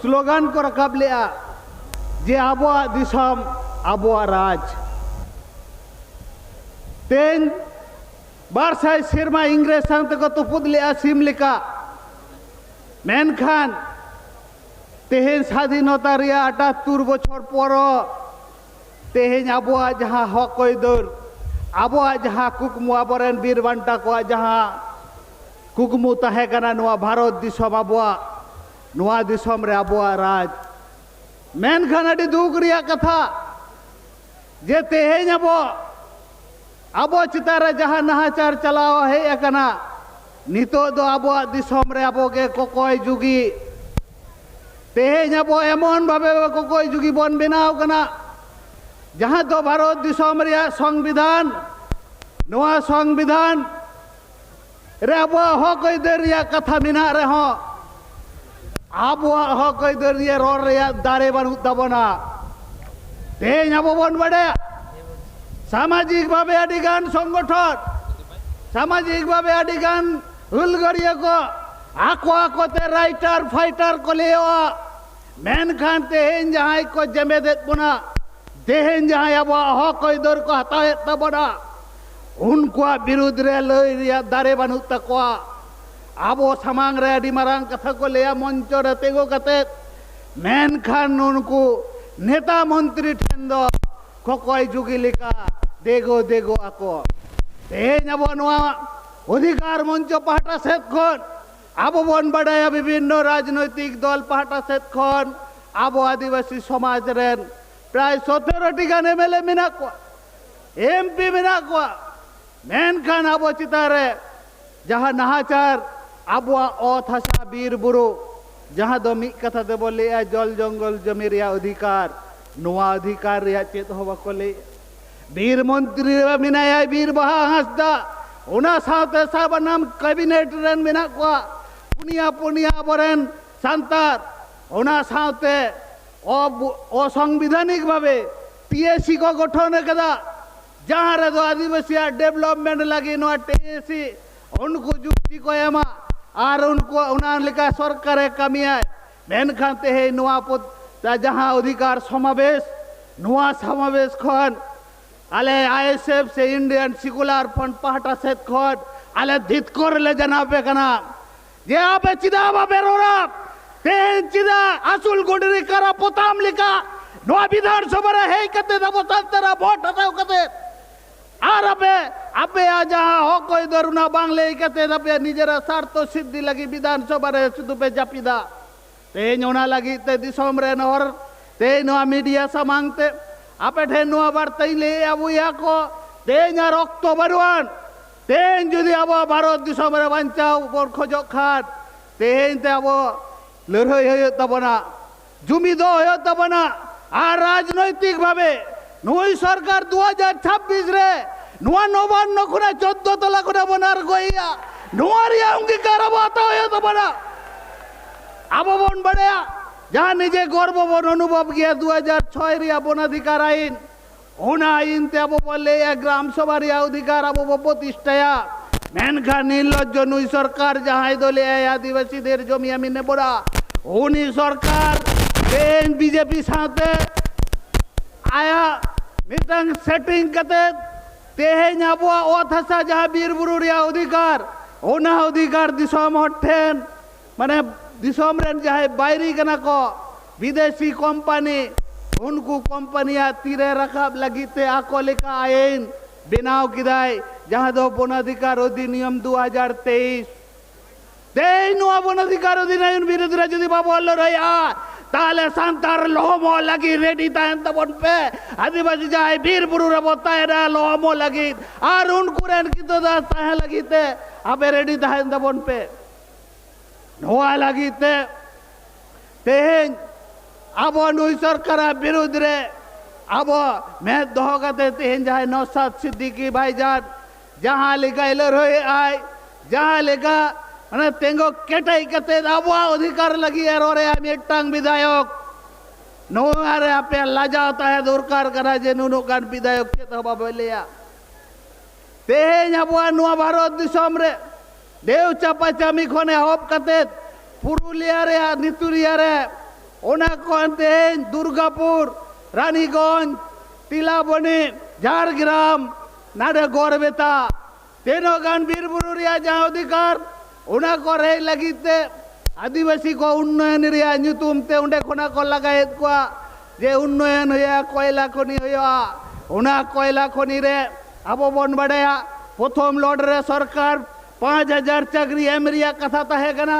Slogan করা কাবলেয়া যে আবহাওয়া দিশম আবহাওয়া রাজ তেন ᱵᱟᱨᱥᱟᱭ ᱥᱮᱨᱢᱟ ᱤᱝᱨᱮᱡᱽ ᱥᱟᱶ ᱛᱮᱠᱚ ᱛᱩᱯᱩᱫ ᱞᱮᱜᱼᱟ ᱥᱤᱢ ᱞᱮᱠᱟ ᱢᱮᱱᱠᱷᱟᱱ ᱛᱮᱦᱮᱧ ᱥᱟᱫᱷᱤᱱᱚᱛᱟ ᱨᱮᱭᱟᱜ ᱟᱴᱟᱛᱛᱩᱨ ᱵᱚᱪᱷᱚᱨ ᱯᱚᱨᱚ ᱛᱮᱦᱮᱧ ᱟᱵᱚᱣᱟᱜ ᱡᱟᱦᱟᱸ ᱦᱚᱠ ᱟᱹᱭᱫᱟᱹᱨ ᱟᱵᱚᱣᱟᱜ ᱡᱟᱦᱟᱸ ᱠᱩᱠᱢᱩ ᱟᱵᱚᱨᱮᱱ ᱵᱤᱨ ᱵᱟᱱᱴᱟ ᱠᱚᱣᱟᱜ ᱡᱟᱦᱟᱸ ᱠᱩᱠᱢᱩ ᱛᱟᱦᱮᱸ ᱠᱟᱱᱟ ᱱᱚᱣᱟ ᱵᱷᱟᱨᱚᱛ ᱫᱤᱥᱚᱢ ᱟᱵᱚᱣᱟᱜ আবহাওয়া নোয়া দিশম রে আবহাওয়া রাজ মেনখান আডি দুঃখ রিয়া কথা যে তেহেন আবো আবো চিতারে যাহা নাহাচার চালাও হে একানা নিতো দো আবো দিশম রে আবোকে ককয় যুগী তেহেন আবো এমন ভাবে ককয় যুগী বন বেনাও কানা যাহা তো ভারত দিশম রিয়া সংবিধান নোয়া সংবিধান রে আবো হক রিয়া কথা মিনা রে আবুয়া হক দিয়ে রর দাঁড়ে বান উদ্যাপনা তে যাবন বাড়ে। সামাজিকভাবে আডিগান সংগঠন। সামাজিকভাবে আডিগান হুলগড়িয়ক আকো আকোতে রাইটার, ফাইটার কলে মেন খান তেহেন যাহাই কো জেমে দেত বনা। তেহেন যাহাই আবুয়া হক দর কো হাতাহেত তাবনা উনকুয়া বিরুদ্ধে লই দাঁড়ে বানুত তাকোয়া ᱟᱵᱚ ᱥᱟᱢᱟᱝ ᱨᱮ ᱟᱹᱰᱤ ᱢᱟᱨᱟᱝ ᱠᱟᱛᱷᱟ ᱠᱚ ᱞᱟᱹᱭᱟ ᱢᱚᱧᱪᱚ ᱨᱮ ᱛᱤᱸᱜᱩ ᱠᱟᱛᱮᱫ ᱢᱮᱱᱠᱷᱟᱱ ᱱᱩᱱᱠᱩ ᱱᱮᱛᱟ ᱢᱚᱱᱛᱨᱤ ᱴᱷᱮᱱ ᱫᱚ ᱠᱚᱠᱚᱭ ᱡᱩᱜᱤ ᱞᱮᱠᱟ ᱫᱮᱜᱚ ᱫᱮᱜᱚ ᱟᱠᱚ ᱛᱮᱦᱮᱧ ᱟᱵᱚ ᱱᱚᱣᱟ অধিকার মঞ্চ পাহাটা সেদ খন আববন বাড়ায়া বিভিন্ন রাজনৈতিক দল পাহাটা সেদ খন আবো আদিবাসী সমাজ রেন প্রায় সতেরোটি গান এমএলএ মেনা কোয়া এমপি মেনা কোয়া মেনখান আবো চিতারে যাহা নাহাচার ᱟᱵᱚᱣᱟᱜ ᱚᱛ ᱦᱟᱥᱟ ᱵᱤᱨ ᱵᱩᱨᱩ ᱡᱟᱦᱟᱸ ᱫᱚ ᱢᱤᱫ ᱠᱟᱛᱷᱟ ᱛᱮᱵᱚ ᱞᱟᱹᱭᱟ ᱡᱚᱞ ᱡᱚᱝᱜᱚᱞ ᱡᱚᱢᱤ ᱨᱮᱭᱟᱜ ᱚᱫᱷᱤᱠᱟᱨ ᱱᱚᱣᱟ ᱚᱫᱷᱤᱠᱟর ᱨᱮᱭᱟᱜ ᱪᱮᱫ ᱦᱚᱸ ᱵᱟᱠᱚ ᱞᱟᱹᱭᱟ ᱵᱤᱨ ᱢᱚᱱᱛᱨᱤ ᱢᱮᱱᱟᱭᱟ ᱵᱤᱨ ᱵᱟᱦᱟ ᱦᱟᱸᱥᱫᱟ ᱚᱱᱟ ᱥᱟᱶᱛᱮ ᱥᱟᱵᱟᱱᱟᱢ ᱠᱟᱵᱤᱱᱮᱴ ᱨᱮᱱ ᱢᱮᱱᱟᱜ ᱠᱚᱣᱟ ᱯᱩᱱᱭᱟ ᱯᱩᱱᱭᱟ ᱟᱵᱚᱨᱮᱱ ᱥᱟᱱᱛᱟᱲ ᱚᱱᱟ ᱥᱟᱶᱛᱮ অসংবিধানিক ভাবে টিএসি কো গঠন করা যাহারে দো আদিবাসী ডেভেলপমেন্ট লাগি নোয়া টিএসি উনকু যুক্তি কো এমা ᱟᱨ ᱩᱱᱠᱩ ᱚᱱᱟ ᱞᱮᱠᱟ ᱥᱚᱨᱠᱟᱨᱮ ᱠᱟᱹᱢᱤᱭᱟᱭ ᱢᱮᱱᱠᱷᱟᱱ ᱛᱮᱦᱮᱧ ᱱᱚᱣᱟ ᱯᱚᱫ ᱡᱟᱦᱟᱸ ᱚᱫᱷᱤᱠᱟᱨ ᱥᱚᱢᱟᱵᱮᱥ ᱱᱚᱣᱟ ᱥᱚᱢᱟᱵᱮᱥ ᱠᱷᱚᱱ ᱟᱞᱮ ᱟᱭᱮᱥᱮᱯ ᱥᱮ ᱤᱱᱰᱤᱭᱟᱱ ᱥᱤᱠᱩᱞᱟᱨ ᱯᱷᱟᱱᱰ ᱯᱟᱦᱴᱟ ᱥᱮᱫ ᱠᱷᱚᱱ ᱟᱞᱮ ᱫᱷᱤᱛᱠᱚᱨ ᱞᱮ ᱡᱟᱱᱟᱣᱯᱮ ᱠᱟᱱᱟ ᱡᱮ ᱟᱯᱮ ᱪᱮᱫᱟᱜ ᱵᱟᱯᱮ ᱨᱚᱲᱟ ᱛᱮᱦᱮᱧ ᱪᱮᱫᱟᱜ ᱟᱹᱥᱩᱞ ᱜᱩᱰᱨᱤ ᱠᱟᱨᱟ ᱯᱚᱛᱟᱢ ᱞᱮᱠᱟ ᱱᱚᱣᱟ ᱵᱤᱫᱷᱟᱱ ᱥᱚᱵᱷᱟ ᱨᱮ ᱦᱮᱡ ᱠᱟᱛᱮ ᱟᱵᱚ ᱥᱟᱱᱛᱟᱲ ᱵᱷᱳᱴ ᱦᱟᱛᱟᱣ ᱠᱟᱛᱮ ᱟᱨ ᱟᱯᱮ આપે આ જહા હો કોઈ દરુના બાંગલે કતે રબે નિજરા સાર્તો સિદ્ધિ લગી વિધાનસભા રે સુદુપે જાપીદા તે નોના લગી તે દિશોમ રે નોર તે નોઆ મીડિયા સમાંગતે આપે ઠે નોઆ વાર્તા લે આવું યાકો તે ના રક્ત બરવાન તે যদি আবো ভারত দিশোম রে বাঞ্চাও বরখ জখাত તે તે আবো লড়াই হয়ে তব না জুমিদ হয়ে তব না আর রাজনৈতিকভাবে নই সরকার দু হাজার ছাব্বিশ রে ᱱᱚᱣᱟ ᱱᱚᱵᱟᱱᱱᱚ ᱠᱷᱚᱱᱟᱜ ᱪᱳᱫᱫᱚ ᱛᱚᱞᱟ ᱠᱷᱚᱱᱟᱜ ᱵᱚᱱ ᱟᱬᱜᱚᱭᱮᱭᱟ ᱱᱚᱣᱟ ᱨᱮᱭᱟᱜ ᱚᱝᱜᱤᱠᱟᱨ ᱟᱵᱚ ᱦᱟᱛᱟᱣ ᱦᱩᱭᱩᱜ ᱛᱟᱵᱚᱱᱟ ᱟᱵᱚ ᱵᱚᱱ ᱵᱟᱰᱟᱭᱟ ᱡᱟᱦᱟᱸ ᱱᱤᱡᱮ ᱜᱚᱨᱵᱚ ᱵᱚᱱ অনুᱵᱷব ᱜᱮᱭᱟ ᱫᱩ ᱦᱟᱡᱟᱨ ᱪᱷᱚᱭ ᱨᱮᱭᱟᱜ ᱵᱚᱱᱟধিকার আইন ᱚᱱᱟ ᱟᱭᱤᱱᱛᱮ ᱟᱵᱚ ᱵᱚᱱ ᱞᱟᱹᱭᱟ ᱜᱨᱟᱢ ᱥᱚᱵᱷᱟ ᱨᱮᱭᱟᱜ ᱚধিকার ᱟᱵᱚ ᱵᱚᱱ ᱯᱨᱚᱛᱤষ্ঠাᱭᱟ ᱢᱮᱱᱠᱷᱟᱱ ᱱᱤᱨᱞᱚᱡᱽᱡᱚ ᱱᱩᱭ ᱥᱚᱨᱠᱟর ᱡᱟᱦᱟᱸᱭ ᱫᱚ ᱞᱟᱹᱭᱟᱭ ᱟᱹᱫᱤᱵᱟᱹᱥᱤদের জমি আমি নেব না উনি সরকার বিজেপি সাথে আয়া ᱢᱤᱫᱴᱟᱝ ᱥᱮᱴᱤᱝ ᱠᱟᱛᱮᱫ তেহে নাবুয়া অথাসা যাহা বীরবুরুর ইয়া অধিকার, ওনা অধিকার দিশম হঠেন মানে দিশম রেন যাহে বাইরি কানা ক, বিদেশি কোম্পানি, উনকু কোম্পানিয়া তীরে রাখাব লাগিতে আকো লেখা আইন, বেনাও কিদায় যাহা দো বনাধিকার অধিনিয়ম দু হাজার তেইশ। তেই নোয়া বনাধিকার অধিনায়ন বিরোধীরা যদি বাবু আল্লাহ রয়া তাহলে সান্তার লোহম লাগি রেডি তাহেন তবন পে আদিবাসী যায় বীর বুড়ুরা বতায় না লোহম লাগি। আর উনকুরেন কিন্তু তাহে লাগিতে, আবে রেডি তাহেন তবন পে নোয়া লাগিতে। তেহেন, আবো নুই সরকার বিরুদ্ধ রে। আবো মেদ দহ কাতে তেহেন যায় নসাদ সিদ্দিকি ভাইজান। যাহা লেখা এলোর হয়ে আয়, যাহা লেখা तेंगो केट इकते अबुआ अधिकार लगी है रोरे मिट्टांग विधायक नो अरे आप लाजा होता है, दुर्कार करा, जे नुनु कान विधायक के तो बाबा लिया तेहेन अबुआ नुआ भारत दिसम रे। देव चापा चामी खोने हब कते पुरुलिया रे नितुरिया रे। ओना कोन तेहेन दुर्गापुर, रानीगंज तिलाबनी झारग्राम नाडे गोरबेता तेनो गान वीरपुरिया जा अधिकार ᱚᱱᱟ ᱠᱚ ᱨᱮᱡ ᱞᱟᱹᱜᱤᱫ ᱛᱮ ᱟᱹᱫᱤᱵᱟᱹᱥᱤ ᱠᱚ ᱩᱱᱱᱚᱭᱚᱱ ᱨᱮᱭᱟᱜ ᱧᱩᱛᱩᱢ ᱛᱮ ᱚᱸᱰᱮ ᱠᱷᱚᱱᱟᱜ ᱠᱚ ᱞᱟᱜᱟᱭᱮᱫ ᱠᱚᱣᱟ ᱡᱮ ᱩᱱᱱᱚᱭᱚᱱ ᱦᱩᱭᱩᱜᱼᱟ ᱠᱚᱭᱞᱟ ᱠᱷᱚᱱᱤ ᱦᱩᱭᱩᱜᱼᱟ ᱚᱱᱟ ᱠᱚᱭᱞᱟ ᱠᱷᱚᱱᱤ ᱨᱮ ᱟᱵᱚ ᱵᱚᱱ ᱵᱟᱰᱟᱭᱟ ᱯᱨᱚᱛᱷᱚᱢ ᱞᱚᱴ ᱨᱮ ᱥᱚᱨᱠᱟᱨ ᱯᱟᱸᱪ ᱦᱟᱡᱟᱨ ᱪᱟᱹᱠᱨᱤ ᱮᱢ ᱨᱮᱭᱟᱜ ᱠᱟᱛᱷᱟ ᱛᱟᱦᱮᱸ ᱠᱟᱱᱟ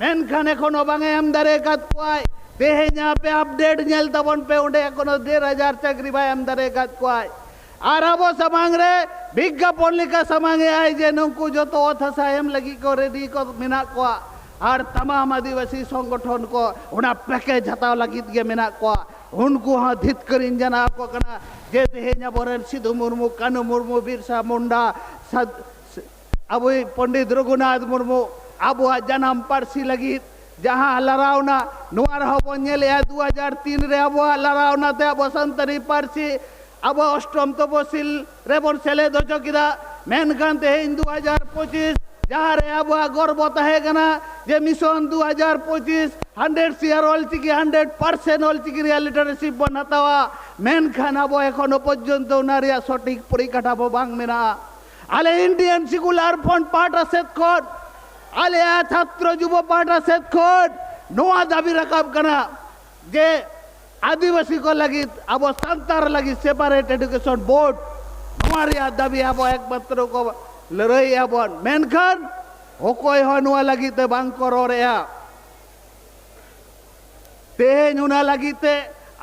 ᱢᱮᱱᱠᱷᱟᱱ ᱮᱠᱷᱚᱱᱚ ᱵᱟᱝ ᱮ ᱮᱢ ᱫᱟᱲᱮ ᱟᱠᱟᱫ ᱠᱚᱣᱟᱭ ᱛᱮᱦᱮᱧ ᱟᱯᱮ ᱟᱯᱰᱮᱴ ᱧᱮᱞ ᱛᱟᱵᱚᱱ ᱯᱮ ᱚᱸᱰᱮ ᱮᱠᱷᱚᱱᱚ ᱰᱮᱲ ᱦᱟᱡᱟর ᱪᱟᱹᱠᱨᱤ ᱵᱟᱭ ᱮᱢ ᱫᱟᱲᱮ ᱟᱠᱟᱫ ᱠᱚᱣᱟᱭ आरबो सामांगे विज्ञापन लेकर सामांगे आए जे नुक जो तो अथसायम लगी को रेडी को मेना को और तमाम आदिवासी संगठन को, उना पैकेज हटाव लगित को, उनको हाँ धित करीन जाना को कना, जे तेज अब सिद्धू मुर्मू, कानू मुर्मू, बिरसा मुंडा, सद अब पंडित रघुनाथ मुर्मू, अब जनम पारसी लगित जहाँ लड़ावना नुआ रहा बन 2003 रे, अब लड़ावना ते बसंतरी पारसी সান্তারি পার্সি আবো অষ্টম তপশিল রেবন ছেলে দচকিদা মেনখান তেহেñ দু হাজার পঁচিশ, যাহারে আবহাওয়া গর্ব তাহে কানা যে মিশন দু হাজার পঁচিশ, হান্ড্রেড সিয়ার অলচিকি, হান্ড্রেড পার্সেন্ট অলচিকি রিয়া লিটারেশিপ বন হাতাওয়া মেনখান আবো এখনও পর্যন্ত নারিয়া সঠিক পরিকাঠামো বাং মেনা আলে ইন্ডিয়ান সিকুলার ফ্রন্ট পার্টা সেত খোট আলে ছাত্র যুব পার্টা সেত খোট নোয়া দাবি রাখাব কানা যে কো লাগিত আবো সান্তার লাগিত সেপারেট এডুকেশন বোর্ড নোয়া রিয়া দাবি আবো একমাত্র কো লড়াই আবন মেনখান অকয় হয় নোয়া লাগিতে বাং করো রেয়া তেহেñ ওনা লাগিতে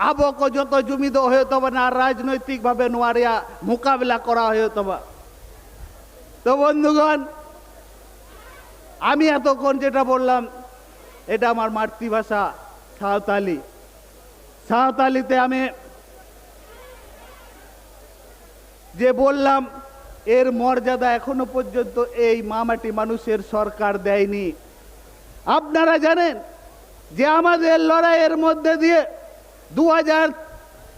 আবো কো যত জমি দো হয়ে তবে না রাজনৈতিক ভাবে নোয়া রিয়া মোকাবিলা করা হয়ে তবে তো বন্ধুগণ, আমি এতক্ষণ যেটা বললাম, এটা আমার মাতৃভাষা, সাঁওতালি। সাঁওতালিতে আমি যে বললাম, এর মর্যাদা এখনও পর্যন্ত এই মামাটি মানুষের সরকার দেয়নি। আপনারা জানেন যে আমাদের লড়াইয়ের মধ্যে দিয়ে দু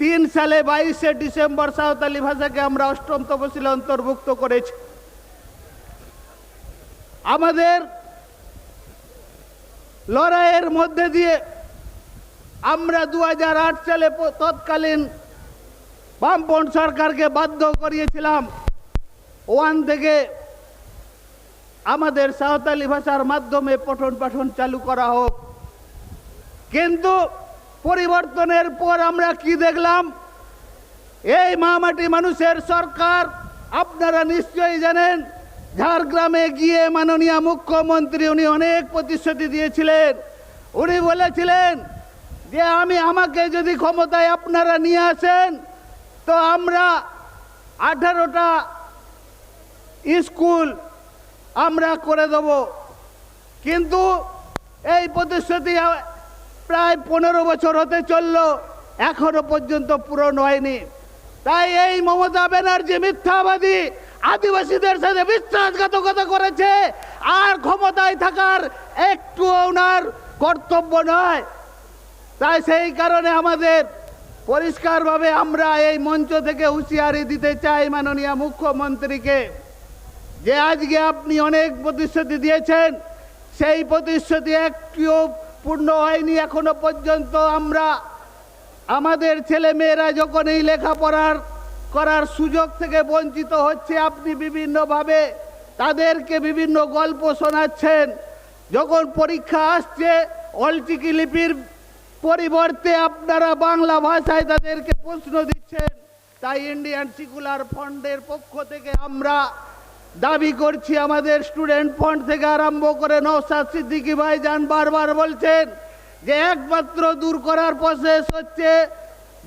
তিন সালে বাইশে ডিসেম্বর সাঁওতালি ভাষাকে আমরা অষ্টম তপশিলে অন্তর্ভুক্ত করেছি। আমাদের লড়াইয়ের মধ্যে দিয়ে আমরা দু হাজার আট সালে তৎকালীন বামপন্থ সরকারকে বাধ্য করিয়েছিলাম। ওয়ান থেকে আমাদের সাঁওতালি ভাষার মাধ্যমে পঠন পাঠন চালু করা হোক। কিন্তু পরিবর্তনের পর আমরা কি দেখলাম? এই মামাটি মানুষের সরকার, আপনারা নিশ্চয়ই জানেন, ঝাড়গ্রামে গিয়ে মাননীয় মুখ্যমন্ত্রী উনি অনেক প্রতিশ্রুতি দিয়েছিলেন। উনি বলেছিলেন যে আমি আমাকে যদি ক্ষমতায় আপনারা নিয়ে আসেন, তো আমরা আঠারোটা স্কুল আমরা করে দেব। কিন্তু এই প্রতিশ্রুতি প্রায় পনেরো বছর হতে চলল, এখনও পর্যন্ত পূরণ হয়নি। তাই এই মমতা ব্যানার্জি মিথ্যাবাদী, আদিবাসীদের সাথে বিশ্বাসঘাতকতা করেছে, আর ক্ষমতায় থাকার একটু ওনার কর্তব্য নয়। তাই সেই কারণে আমাদের পরিষ্কারভাবে আমরা এই মঞ্চ থেকে হুঁশিয়ারি দিতে চাই মাননীয় মুখ্যমন্ত্রীকে। যে আজকে আপনি অনেক প্রতিশ্রুতি দিয়েছেন, সেই প্রতিশ্রুতি একটিও পূর্ণ হয়নি এখনও পর্যন্ত। আমরা আমাদের ছেলে মেয়েরা যখন এই লেখাপড়ার করার সুযোগ থেকে বঞ্চিত হচ্ছে, আপনি বিভিন্নভাবে তাদেরকে বিভিন্ন গল্প শোনাচ্ছেন। যখন পরীক্ষা আসছে অলচিকি লিপির পরিবর্তে আপনারা বাংলা ভাষায় তাদেরকে প্রশ্ন দিচ্ছেন, তাই ইন্ডিয়ান সিকুলার ফান্ডের পক্ষ থেকে আমরা দাবি করছি, আমাদের স্টুডেন্ট ফান্ড থেকে আরম্ভ করে নৌসাদ সিদ্দিকি ভাই যান বারবার বলছেন যে একমাত্র দূর করার প্রসেস হচ্ছে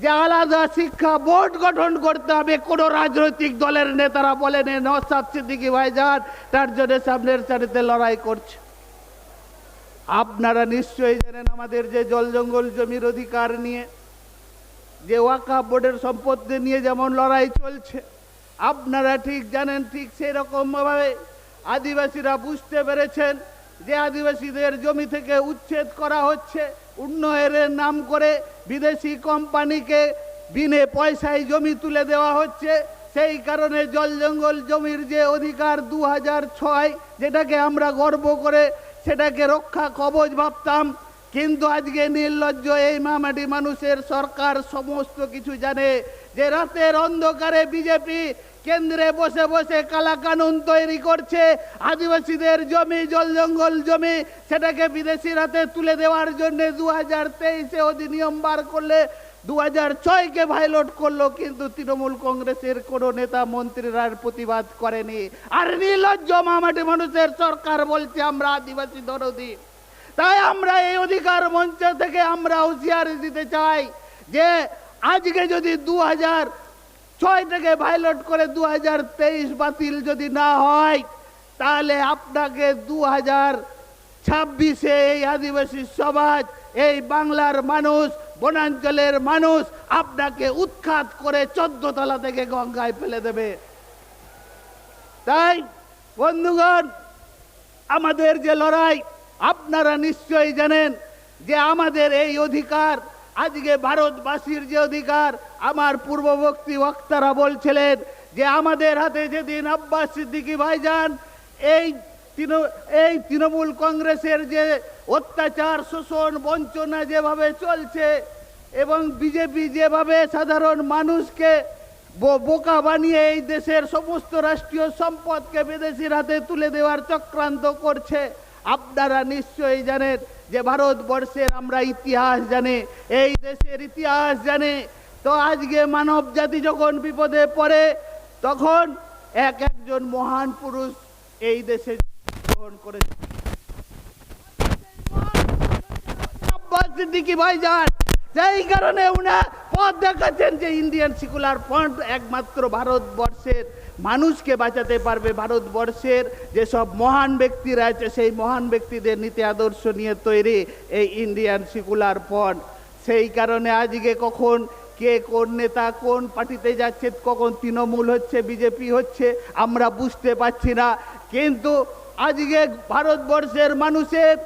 যে আলাদা শিক্ষা বোর্ড গঠন করতে হবে। কোনো রাজনৈতিক দলের নেতারা বলেন নৌসাদ সিদ্দিকি ভাই যান, তার জন্য সামনের সারিতে লড়াই করছে। আপনারা নিশ্চয়ই জানেন আমাদের যে জল জঙ্গল জমির অধিকার নিয়ে, যে ওয়াকা বোর্ডের সম্পত্তি নিয়ে যেমন লড়াই চলছে, আপনারা ঠিক জানেন ঠিক সেরকমভাবে আদিবাসীরা বুঝতে পেরেছেন যে আদিবাসীদের জমি থেকে উচ্ছেদ করা হচ্ছে, উন্নয়নের নাম করে বিদেশি কোম্পানিকে বিনে পয়সায় জমি তুলে দেওয়া হচ্ছে, সেই কারণে জল জঙ্গল জমির যে অধিকার দু ছয়, যেটাকে আমরা গর্ব করে সেটাকে রক্ষা কবচ ভাবতাম। কিন্তু আজকে নির্লজ্জ এই মামাটি মানুষের সরকার সমস্ত কিছু জানে যে রাতের অন্ধকারে বিজেপি কেন্দ্রে বসে বসে কালা কানুন তৈরি করছে। আদিবাসীদের জমি, জল জঙ্গল জমি, সেটাকে বিদেশি রাতে তুলে দেওয়ার জন্য দু হাজার তেইশে অধিনিয়ম বার করলে দু হাজার ছয়কে ভাইলট করল, কিন্তু তৃণমূল কংগ্রেসের কোনো নেতা মন্ত্রীরা প্রতিবাদ করেনি। আর নির্লজ্জ মামাটি মানুষের সরকার বলছে, আমরা আদিবাসী দরদি তাই আমরা এই অধিকার মঞ্চ থেকে আমরা হুঁশিয়ারি দিতে চাই যে, আজকে যদি দু হাজার ছয় থেকে ভাইলট করে দু হাজার তেইশ বাতিল যদি না হয়, তাহলে আপনাকে দু হাজার ছাব্বিশে এই আদিবাসী সমাজ, এই বাংলার মানুষ বনাঞ্চলের মানুষ আপনাকে উৎখাত করে চোদ্দ তলা থেকে গঙ্গায় ফেলে দেবে। তাই, বন্ধুগণ, আমাদের যে লড়াই, আপনারা নিশ্চয়ই জানেন যে আমাদের এই অধিকার, আজকে ভারতবাসীর যে অধিকার, আমার পূর্ববর্তী বক্তারা বলছিলেন যে আমাদের হাতে যেদিন আব্বাস সিদ্দিকি ভাইজান এই এই তৃণমূল কংগ্রেসের যে অত্যাচার, শোষণ, বঞ্চনা যেভাবে চলছে এবং বিজেপি যেভাবে সাধারণ মানুষকে বোকা বানিয়ে এই দেশের সমস্ত রাষ্ট্রীয় সম্পদকে বিদেশির হাতে তুলে দেওয়ার চক্রান্ত করছে, আপনারা নিশ্চয়ই জানেন যে ভারতবর্ষের আমরা ইতিহাস জানে, এই দেশের ইতিহাস জানে। তো আজকে মানব জাতি যখন বিপদে পড়ে, তখন এক একজন মহান পুরুষ এই দেশে গ্রহণ সেই কারণে পথ দেখাচ্ছেন যে ইন্ডিয়ান সিকুলার ফ্রন্ট একমাত্র ভারতবর্ষের মানুষকে বাঁচাতে পারবে। ভারতবর্ষের যেসব মহান ব্যক্তিরা আছে সেই মহান ব্যক্তিদের নীতি আদর্শ নিয়ে তৈরি এই ইন্ডিয়ান সিকুলার ফ্রন্ট। সেই কারণে আজকে কখন কে কোন নেতা কোন পার্টিতে যাচ্ছে, কখন তৃণমূল হচ্ছে, বিজেপি হচ্ছে, আমরা বুঝতে পারছি না। কিন্তু আজকে ভারতবর্ষের মানুষের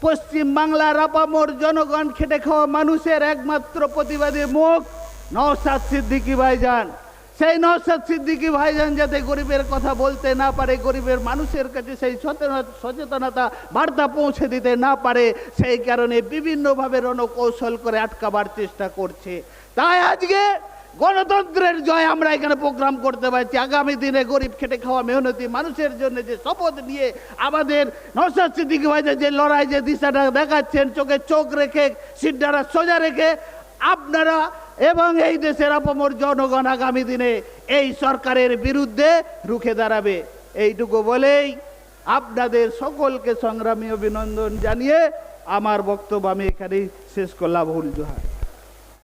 পশ্চিম বাংলার আপামর জনগণ খেটে খাওয়া মানুষের একমাত্র প্রতিবাদী মুখ নওসাদ সিদ্দিকী ভাইজান। সেই নওসাদ সিদ্দিকী ভাইজান যাতে গরিবের কথা বলতে না পারে, গরিবের মানুষের কাছে সেই সচেতন- সচেতনতা বার্তা পৌঁছে দিতে না পারে, সেই কারণে বিভিন্নভাবে রণকৌশল করে আটকাবার চেষ্টা করছে। তাই আজকে গণতন্ত্রের জয় আমরা এখানে প্রোগ্রাম করতে পারছি। আগামী দিনে গরিব খেটে খাওয়া মেহনতি মানুষের জন্য যে শপথ নিয়ে আমাদের নসাদ সিদ্দিকি যে লড়াই, যে দিশাটা দেখাচ্ছেন, চোখে চোখ রেখে সিদ্ধারা সোজা রেখে, আপনারা এবং এই দেশের অপমর জনগণ আগামী দিনে এই সরকারের বিরুদ্ধে রুখে দাঁড়াবে। এইটুকু বলেই আপনাদের সকলকে সংগ্রামী অভিনন্দন জানিয়ে আমার বক্তব্য আমি এখানেই শেষ করলাম। ভুল জোহার।